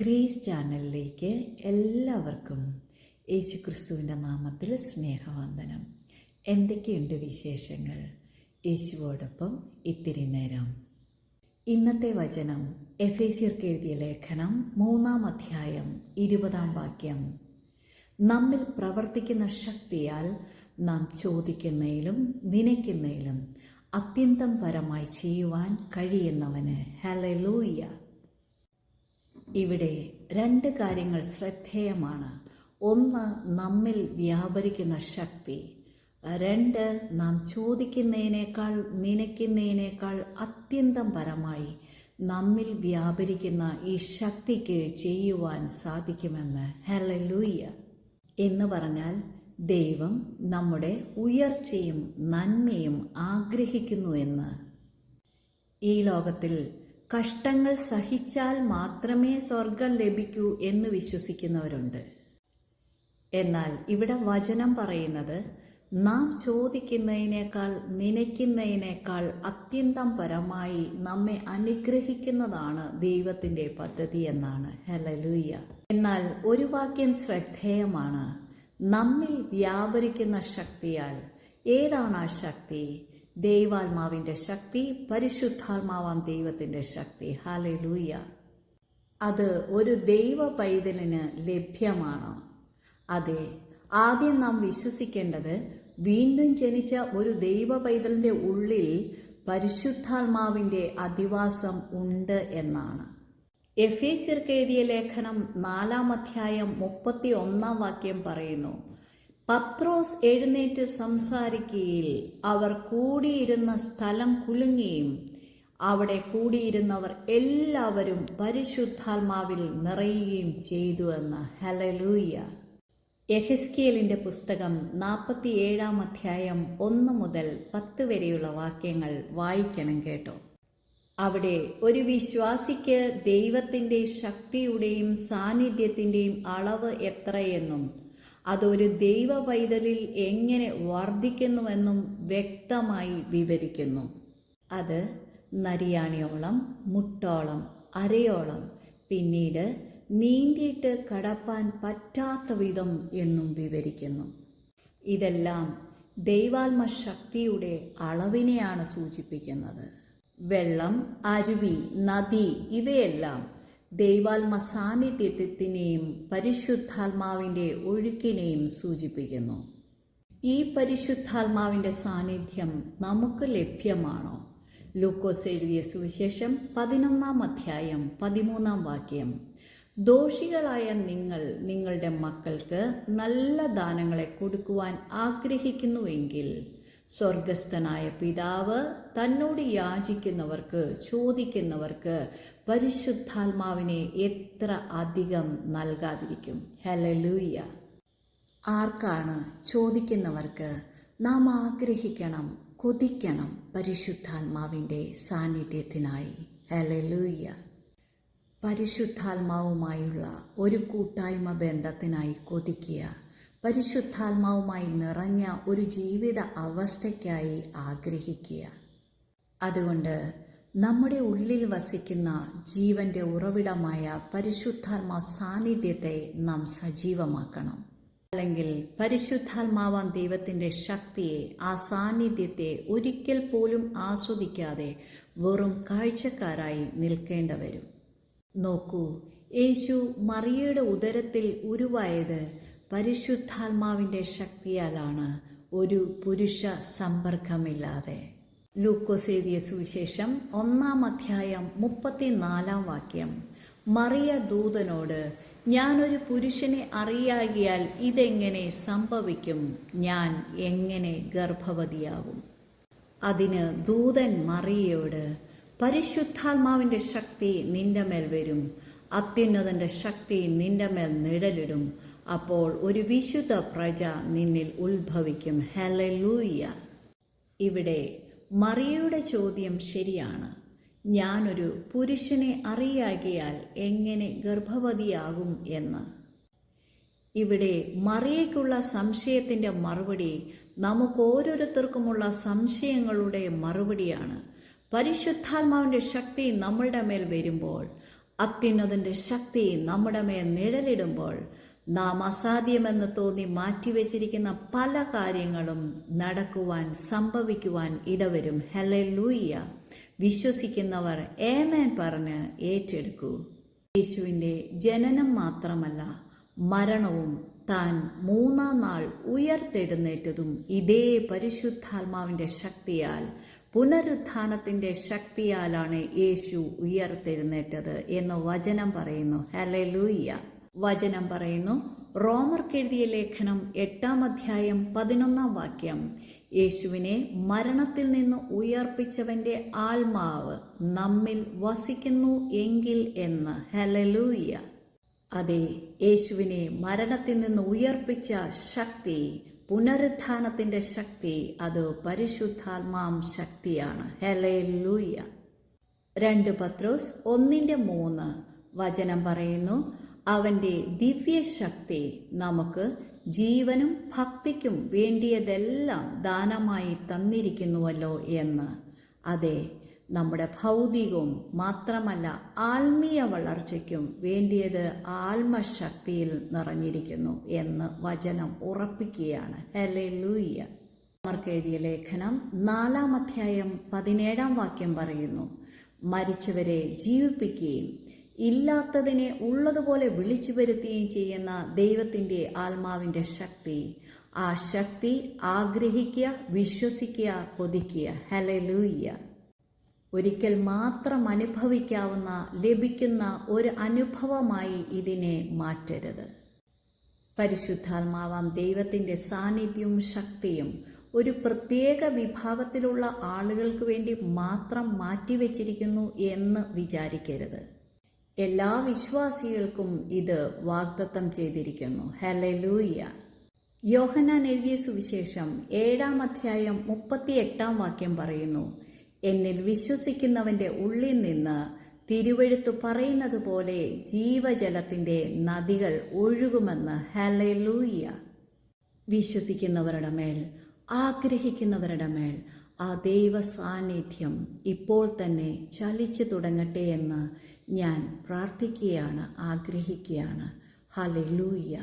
Grace ചാനലിലേക്ക് എല്ലാവർക്കും യേശു ക്രിസ്തുവിന്റെ നാമത്തിൽ സ്നേഹവന്ദനം. എന്തൊക്കെയുണ്ട് വിശേഷങ്ങൾ? യേശുവോടൊപ്പം ഇത്തിരി നേരം. ഇന്നത്തെ വചനം എഫേസ്യർക്ക് എഴുതിയ ലേഖനം മൂന്നാം അധ്യായം ഇരുപതാം വാക്യം. നമ്മിൽ പ്രവർത്തിക്കുന്ന ശക്തിയാൽ നാം ചോദിക്കുന്നതിലും നനയ്ക്കുന്നതിലും അത്യന്തം പരമായി ചെയ്യുവാൻ കഴിയുന്നവന് ഹലലൂയ്യ ഇവിടെ രണ്ട് കാര്യങ്ങൾ ശ്രദ്ധേയമാണ്. ഒന്ന് നമ്മിൽ വ്യാപരിക്കുന്ന ശക്തി. രണ്ട് നാം ചോദിക്കുന്നതിനേക്കാൾ നനയ്ക്കുന്നതിനേക്കാൾ അത്യന്തം പരമായി നമ്മിൽ വ്യാപരിക്കുന്ന ഈ ശക്തിക്ക് ചെയ്യുവാൻ സാധിക്കുമെന്ന്. ഹലലൂയ്യ എന്ന് പറഞ്ഞാൽ ദൈവം നമ്മുടെ ഉയർച്ചയും നന്മയും ആഗ്രഹിക്കുന്നു എന്ന്. ഈ ലോകത്തിൽ കഷ്ടങ്ങൾ സഹിച്ചാൽ മാത്രമേ സ്വർഗം ലഭിക്കൂ എന്ന് വിശ്വസിക്കുന്നവരുണ്ട്. എന്നാൽ ഇവിടെ വചനം പറയുന്നത് നാം ചോദിക്കുന്നതിനേക്കാൾ നനയ്ക്കുന്നതിനേക്കാൾ അത്യന്തം പരമായി നമ്മെ അനുഗ്രഹിക്കുന്നതാണ് ദൈവത്തിന്റെ പദ്ധതി എന്നാണ്. ഹലലൂയ്യ എന്നാൽ ഒരു വാക്യം ശ്രദ്ധേയമാണ്. നമ്മിൽ വ്യാപരിക്കുന്ന ശക്തിയാൽ ഏതാണ് ആ ശക്തി? ദൈവാത്മാവിന്റെ ശക്തി പരിശുദ്ധാത്മാവാം ദൈവത്തിന്റെ ശക്തി. ഹാലലൂയ അത് ഒരു ദൈവ പൈതലിന് ലഭ്യമാണ്? അതെ ആദ്യം നാം വിശ്വസിക്കേണ്ടത് വീണ്ടും ജനിച്ച ഒരു ദൈവ പൈതലിന്റെ ഉള്ളിൽ പരിശുദ്ധാത്മാവിന്റെ അധിവാസം ഉണ്ട് എന്നാണ്. എഫേസ്യർക്ക് എഴുതിയ ലേഖനം നാലാം അധ്യായം മുപ്പത്തി ഒന്നാം വാക്യം പറയുന്നു. പത്രോസ് എഴുന്നേറ്റ് സംസാരിക്കുകയിൽ അവർ കൂടിയിരുന്ന സ്ഥലം കുലുങ്ങിയും അവിടെ കൂടിയിരുന്നവർ എല്ലാവരും പരിശുദ്ധാത്മാവിൽ നിറയുകയും ചെയ്തു എന്ന് ഹലലൂയ്യ യഹസ്കിയലിന്റെ പുസ്തകം നാൽപ്പത്തി ഏഴാം അധ്യായം ഒന്ന് മുതൽ പത്ത് വരെയുള്ള വാക്യങ്ങൾ വായിക്കണം കേട്ടോ. അവിടെ ഒരു വിശ്വാസിക്ക് ദൈവത്തിന്റെ ശക്തിയുടെയും സാന്നിധ്യത്തിന്റെയും അളവ് എത്രയെന്നും അതൊരു ദൈവ പൈതലിൽ എങ്ങനെ വർദ്ധിക്കുന്നുവെന്നും വ്യക്തമായി വിവരിക്കുന്നു. അത് നരിയാണിയോളം മുട്ടോളം അരയോളം പിന്നീട് നീന്തിയിട്ട് കടപ്പാൻ പറ്റാത്ത വിധം എന്നും വിവരിക്കുന്നു. ഇതെല്ലാം ദൈവാത്മ ശക്തിയുടെ അളവിനെയാണ് സൂചിപ്പിക്കുന്നത്. വെള്ളം അരുവി നദി ഇവയെല്ലാം ദൈവാത്മ സാന്നിധ്യത്തിനെയും പരിശുദ്ധാത്മാവിന്റെ ഒഴുക്കിനെയും സൂചിപ്പിക്കുന്നു. ഈ പരിശുദ്ധാത്മാവിന്റെ സാന്നിധ്യം നമുക്ക് ലഭ്യമാണോ? ലൂക്കോസ് എഴുതിയ സുവിശേഷം പതിനൊന്നാം അധ്യായം പതിമൂന്നാം വാക്യം. ദോഷികളായ നിങ്ങൾ നിങ്ങളുടെ മക്കൾക്ക് നല്ല ദാനങ്ങളെ കൊടുക്കുവാൻ ആഗ്രഹിക്കുന്നുവെങ്കിൽ സ്വർഗസ്ഥനായ പിതാവ് തന്നോട് യാചിക്കുന്നവർക്ക് ചോദിക്കുന്നവർക്ക് പരിശുദ്ധാത്മാവിനെ എത്ര അധികം നൽകാതിരിക്കും? ഹലലൂയ ആർക്കാണ് ചോദിക്കുന്നവർക്ക് നാം ആഗ്രഹിക്കണം കൊതിക്കണം പരിശുദ്ധാത്മാവിന്റെ സാന്നിധ്യത്തിനായി? ഹലലൂയ്യ പരിശുദ്ധാത്മാവുമായുള്ള ഒരു കൂട്ടായ്മ ബന്ധത്തിനായി കൊതിക്കുക പരിശുദ്ധാത്മാവുമായി നിറഞ്ഞ ഒരു ജീവിത അവസ്ഥയ്ക്കായി ആഗ്രഹിക്കുക. അതുകൊണ്ട് നമ്മുടെ ഉള്ളിൽ വസിക്കുന്ന ജീവന്റെ ഉറവിടമായ പരിശുദ്ധാത്മാ സാന്നിധ്യത്തെ നാം സജീവമാക്കണം. അല്ലെങ്കിൽ പരിശുദ്ധാത്മാവാൻ ദൈവത്തിന്റെ ശക്തിയെ ആ സാന്നിധ്യത്തെ ഒരിക്കൽ പോലും ആസ്വദിക്കാതെ വെറും കാഴ്ചക്കാരായി നിൽക്കേണ്ട വരും നോക്കൂ യേശു മറിയയുടെ ഉദരത്തിൽ ഉരുവായത് പരിശുദ്ധാത്മാവിന്റെ ശക്തിയാലാണ് ഒരു പുരുഷ സമ്പർക്കമില്ലാതെ. ലൂക്കോസ് എഴുതിയ സുവിശേഷം ഒന്നാം അധ്യായം മുപ്പത്തിനാലാം വാക്യം. മറിയ ദൂതനോട് ഞാനൊരു പുരുഷനെ അറിയാകിയാൽ ഇതെങ്ങനെ സംഭവിക്കും? ഞാൻ എങ്ങനെ ഗർഭവതിയാവും അതിന് ദൂതൻ മറിയയോട് പരിശുദ്ധാത്മാവിന്റെ ശക്തി നിന്റെ മേൽ വരും. അത്യുന്നതന്റെ ശക്തി നിന്റെ മേൽ നിഴലിടും. അപ്പോൾ ഒരു വിശുദ്ധ പ്രജ നിന്നിൽ ഉത്ഭവിക്കും. ഹലലൂയ ഇവിടെ മറിയയുടെ ചോദ്യം ശരിയാണ്. ഞാനൊരു പുരുഷനെ അറിയാകിയാൽ എങ്ങനെ ഗർഭവതിയാകും എന്ന്. ഇവിടെ മറിയയ്ക്കുള്ള സംശയത്തിന്റെ മറുപടി നമുക്ക് ഓരോരുത്തർക്കുമുള്ള സംശയങ്ങളുടെ മറുപടിയാണ്. പരിശുദ്ധാത്മാവിന്റെ ശക്തി നമ്മളുടെ മേൽ വരുമ്പോൾ അത്യുന്നതിന്റെ ശക്തി നമ്മുടെ മേൽ നിഴലിടുമ്പോൾ നാം അസാധ്യമെന്ന് തോന്നി മാറ്റിവെച്ചിരിക്കുന്ന പല കാര്യങ്ങളും നടക്കുവാൻ സംഭവിക്കുവാൻ ഇടവരും. ഹെലൂയ്യ വിശ്വസിക്കുന്നവർ ഏമേൻ പറഞ്ഞ് ഏറ്റെടുക്കൂ. യേശുവിന്റെ ജനനം മാത്രമല്ല മരണവും താൻ മൂന്നാം നാൾ ഉയർത്തെഴുന്നേറ്റതും ഇതേ പരിശുദ്ധാത്മാവിന്റെ ശക്തിയാൽ പുനരുത്ഥാനത്തിന്റെ ശക്തിയാലാണ് യേശു ഉയർത്തെഴുന്നേറ്റത് എന്ന് വചനം പറയുന്നു. ഹലലൂയ്യ വചനം പറയുന്നു. റോമർക്കെഴുതിയ ലേഖനം എട്ടാം അധ്യായം പതിനൊന്നാം വാക്യം. യേശുവിനെ മരണത്തിൽ നിന്ന് ഉയർപ്പിച്ചവന്റെ ആത്മാവ് നമ്മിൽ വസിക്കുന്നു എങ്കിൽ എന്ന്. ഹലലൂയ അതെ യേശുവിനെ മരണത്തിൽ നിന്ന് ഉയർപ്പിച്ച ശക്തി പുനരുത്ഥാനത്തിന്റെ ശക്തി അത് പരിശുദ്ധാത്മാം ശക്തിയാണ്. ഹലലൂയ്യ രണ്ട് പത്രോസ് ഒന്നിന്റെ മൂന്ന് വചനം പറയുന്നു. അവന്റെ ദിവ്യശക്തി നമുക്ക് ജീവനും ഭക്തിക്കും വേണ്ടിയതെല്ലാം ദാനമായി തന്നിരിക്കുന്നുവല്ലോ എന്ന്. അതെ നമ്മുടെ ഭൗതികവും മാത്രമല്ല ആത്മീയ വളർച്ചയ്ക്കും വേണ്ടിയത് ആത്മശക്തിയിൽ നിറഞ്ഞിരിക്കുന്നു എന്ന് വചനം ഉറപ്പിക്കുകയാണ്. ഹെലെ എഴുതിയ ലേഖനം നാലാം അധ്യായം പതിനേഴാം വാക്യം പറയുന്നു മരിച്ചവരെ ജീവിപ്പിക്കുകയും ഇല്ലാത്തതിനെ ഉള്ളതുപോലെ വിളിച്ചു വരുത്തുകയും ചെയ്യുന്ന ദൈവത്തിന്റെ ആത്മാവിന്റെ ശക്തി. ആ ശക്തി ആഗ്രഹിക്കുക വിശ്വസിക്കുക കൊതിക്കുക. ഹലലൂയ്യ ഒരിക്കൽ മാത്രം അനുഭവിക്കാവുന്ന ലഭിക്കുന്ന ഒരു അനുഭവമായി ഇതിനെ മാറ്റരുത്. പരിശുദ്ധാത്മാവാം ദൈവത്തിന്റെ സാന്നിധ്യവും ശക്തിയും ഒരു പ്രത്യേക വിഭാഗത്തിലുള്ള ആളുകൾക്ക് വേണ്ടി മാത്രം മാറ്റിവെച്ചിരിക്കുന്നു എന്ന് വിചാരിക്കരുത്. എല്ലാ വിശ്വാസികൾക്കും ഇത് വാഗ്ദത്തം ചെയ്തിരിക്കുന്നു. ഹലലൂയ യോഹനാൻ എഴുതിയ സുവിശേഷം ഏഴാം അധ്യായം മുപ്പത്തി എട്ടാം വാക്യം പറയുന്നു എന്നിൽ വിശ്വസിക്കുന്നവന്റെ ഉള്ളിൽ നിന്ന് തിരുവഴുത്തു പറയുന്നത് പോലെ ജീവജലത്തിന്റെ നദികൾ ഒഴുകുമെന്ന് ഹലലൂയ വിശ്വസിക്കുന്നവരുടെ മേൽ ആഗ്രഹിക്കുന്നവരുടെ മേൽ ആ ദൈവ സാന്നിധ്യം ഇപ്പോൾ തന്നെ ചലിച്ചു തുടങ്ങട്ടെ എന്ന് ഞാൻ പ്രാർത്ഥിക്കുകയാണ് ആഗ്രഹിക്കുകയാണ്. ഹലലൂയ്യ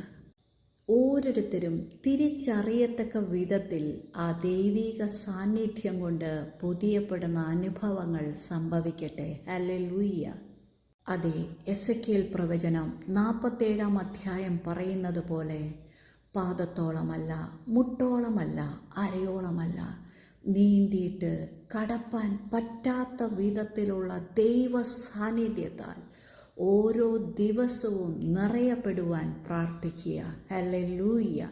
ഓരോരുത്തരും തിരിച്ചറിയത്തക്ക വിധത്തിൽ ആ ദൈവിക സാന്നിധ്യം കൊണ്ട് പുതിയപ്പെടുന്ന അനുഭവങ്ങൾ സംഭവിക്കട്ടെ. ഹലലൂയ്യ അതെ എസ് എ പ്രവചനം നാൽപ്പത്തേഴാം അധ്യായം പറയുന്നത് പോലെ പാദത്തോളമല്ല മുട്ടോളമല്ല അരയോളമല്ല നീന്തിയിട്ട് കടപ്പാൻ പറ്റാത്ത വിധത്തിലുള്ള ദൈവ സാന്നിധ്യത്താൽ ഓരോ ദിവസവും നിറയപ്പെടുവാൻ പ്രാർത്ഥിക്കുക. ഹലലൂയ്യ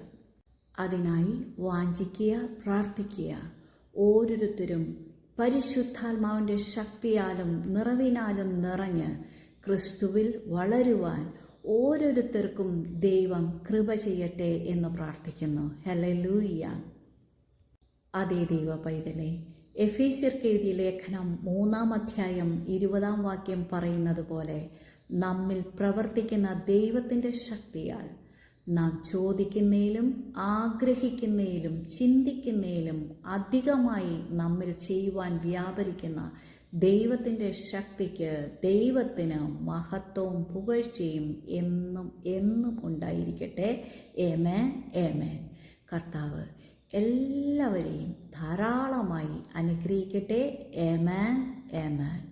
അതിനായി വാഞ്ചിക്കുക പ്രാർത്ഥിക്കുക. ഓരോരുത്തരും പരിശുദ്ധാത്മാവിന്റെ ശക്തിയാലും നിറവിനാലും നിറഞ്ഞ് ക്രിസ്തുവിൽ വളരുവാൻ ഓരോരുത്തർക്കും ദൈവം കൃപ ചെയ്യട്ടെ എന്ന് പ്രാർത്ഥിക്കുന്നു. ഹലലൂയ്യ അതേ ദൈവ പൈതലെ എഫേസ്യർക്ക് എഴുതിയ ലേഖനം മൂന്നാം അധ്യായം ഇരുപതാം വാക്യം പറയുന്നത് പോലെ നമ്മിൽ പ്രവർത്തിക്കുന്ന ദൈവത്തിന്റെ ശക്തിയാൽ നാം ചോദിക്കുന്നതിലും ആഗ്രഹിക്കുന്നതിലും ചിന്തിക്കുന്നതിലും അധികമായി നമ്മിൽ ചെയ്യുവാൻ വ്യാപരിക്കുന്ന ദൈവത്തിന്റെ ശക്തിക്ക് ദൈവത്തിന് മഹത്വവും പുകഴ്ചയും എന്നും എന്നും ഉണ്ടായിരിക്കട്ടെ. ഏമേൻ ഏമേൻ കർത്താവ് എല്ലാവരെയും ധാരാളമായി അനുഗ്രഹിക്കട്ടെ. ഏമാൻ ഏമാൻ.